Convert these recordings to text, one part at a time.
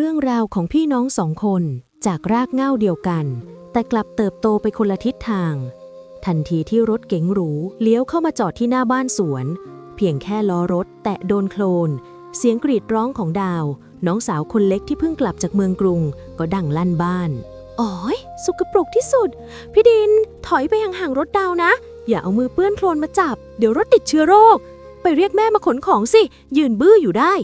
เรื่องราวของพี่น้องสองคนจากรากเง้าเดียวกัน แต่กลับเติบโตไปคนละทิศทาง ทันทีที่รถเก๋งหรูเลี้ยวเข้ามาจอดที่หน้าบ้านสวน เพียงแค่ล้อรถ แตะโดนโคลน เสียงกรีดร้องของดาว น้องสาวคนเล็กที่เพิ่งกลับจากเมืองกรุง ก็ดังลั่นบ้านอ๋อยสุกปรกที่สุด พี่ดิน ถอยไปห่างๆรถดาวนะ อย่าเอามือเปื้อนโคลนมาจับ เดี๋ยวรถติดเชื้อโรค ไปเรียกแม่มาขนของสิ ยืนบื้ออยู่ได้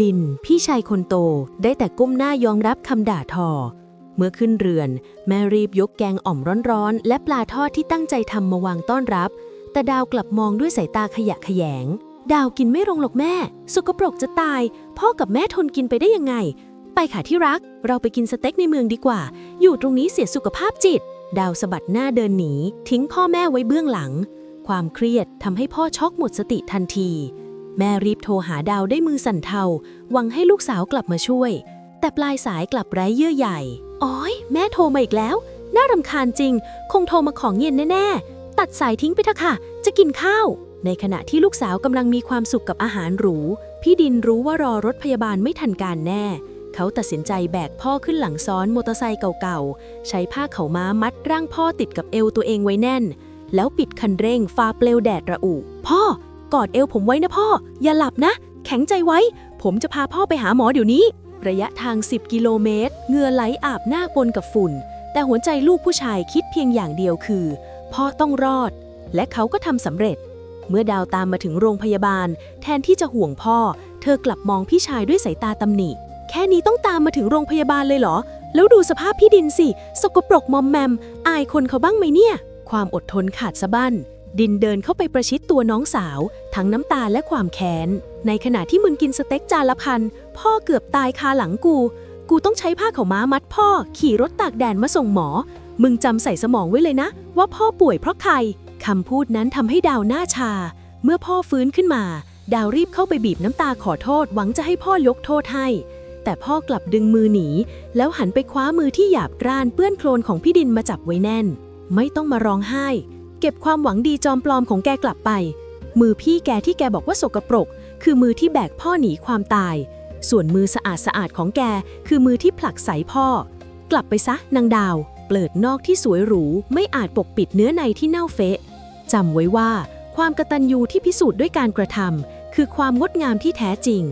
ดิน พี่ชายคนโต ได้แต่ก้มหน้ายอมรับคำด่าทอ เมื่อขึ้นเรือน แม่รีบยกแกงอ่อมร้อนๆ และปลาทอดที่ตั้งใจทำมาวางต้อนรับ แต่ดาวกลับมองด้วยสายตาขยะแขยง ดาวกินไม่ลงหรอกแม่ สกปรกจะตาย พ่อกับแม่ทนกินไปได้ยังไง ไปค่ะที่รัก เราไปกินสเต็กในเมืองดีกว่า อยู่ตรงนี้เสียสุขภาพจิต ดาวสะบัดหน้าเดินหนี ทิ้งพ่อแม่ไว้เบื้องหลัง ความเครียดทำให้พ่อช็อกหมดสติทันที แม่รีบโทรหาดาวได้มือสั่นเทา หวังให้ลูกสาวกลับมาช่วย แต่ปลายสายกลับไร้เยื่อใหญ่อ้อย แม่โทรมาอีกแล้ว น่ารำคาญจริง คงโทรมาของเย็นแน่ๆ ตัดสายทิ้งไปเถอะค่ะ จะกินข้าว ในขณะที่ลูกสาวกำลังมีความสุขกับอาหารหรู พี่ดินรู้ว่ารอรถพยาบาลไม่ทันการแน่ เขาตัดสินใจแบกพ่อขึ้นหลังซ้อนมอเตอร์ไซค์เก่าๆ ใช้ผ้าเข่าม้ามัดร่างพ่อติดกับเอวตัวเองไว้แน่น แล้วปิดคันเร่งฟ้าเปลวแดดระอุ พ่อ กอดเอวผมไว้นะพ่อ อย่าหลับนะ แข็งใจไว้ ผมจะพาพ่อไปหาหมอเดี๋ยวนี้ ระยะทาง 10 กิโลเมตรเหงื่อไหลอาบหน้าปนกับฝุ่น แต่หัวใจลูกผู้ชายคิดเพียงอย่างเดียวคือ พ่อต้องรอด และเขาก็ทำสำเร็จ เมื่อดาวตามมาถึงโรงพยาบาล แทนที่จะห่วงพ่อ เธอกลับมองพี่ชายด้วยสายตาตำหนิแค่นี้ต้องตามมาถึงโรงพยาบาลเลยเหรอ แล้วดูสภาพพี่ดินสิ สกปรกมอมแมม อายคนเขาบ้างไหมเนี่ย ความอดทนขาดสะบั้น ดินเดินเข้าไปประชิดตัวน้องสาว ทั้งน้ำตาและความแค้น ในขณะที่มึงกินสเต็กจานละพัน พ่อเกือบตายคาหลังกู กูต้องใช้ผ้าขาม้ามัดพ่อ ขี่รถตากแดดมาส่งหมอ มึงจำใส่สมองไว้เลยนะ ว่าพ่อป่วยเพราะใครคำพูดนั้นทำให้ดาวหน้าชา เมื่อพ่อฟื้นขึ้นมา ดาวรีบเข้าไปบีบน้ำตาขอโทษ หวังจะให้พ่อยกโทษให้ แต่พ่อกลับดึงมือหนี แล้วหันไปคว้ามือที่หยาบกร้านเปื้อนโคลนของพี่ดินมาจับไว้แน่น ไม่ต้องมาร้องไห้ เก็บความหวังดีจอมปลอมของแกกลับไป มือพี่แกที่แกบอกว่าสกปรก คือมือที่แบกพ่อหนีความตาย ส่วนมือสะอาดสะอาดๆของแก คือมือที่ผลักใสพ่อ กลับไปซะนางดาว เปิดนอกที่สวยหรู ไม่อาจปกปิดเนื้อในที่เน่าเฟะจำไว้ว่า ความกตัญญูที่พิสูจน์ด้วยการกระทำคือความงดงามที่แท้จริง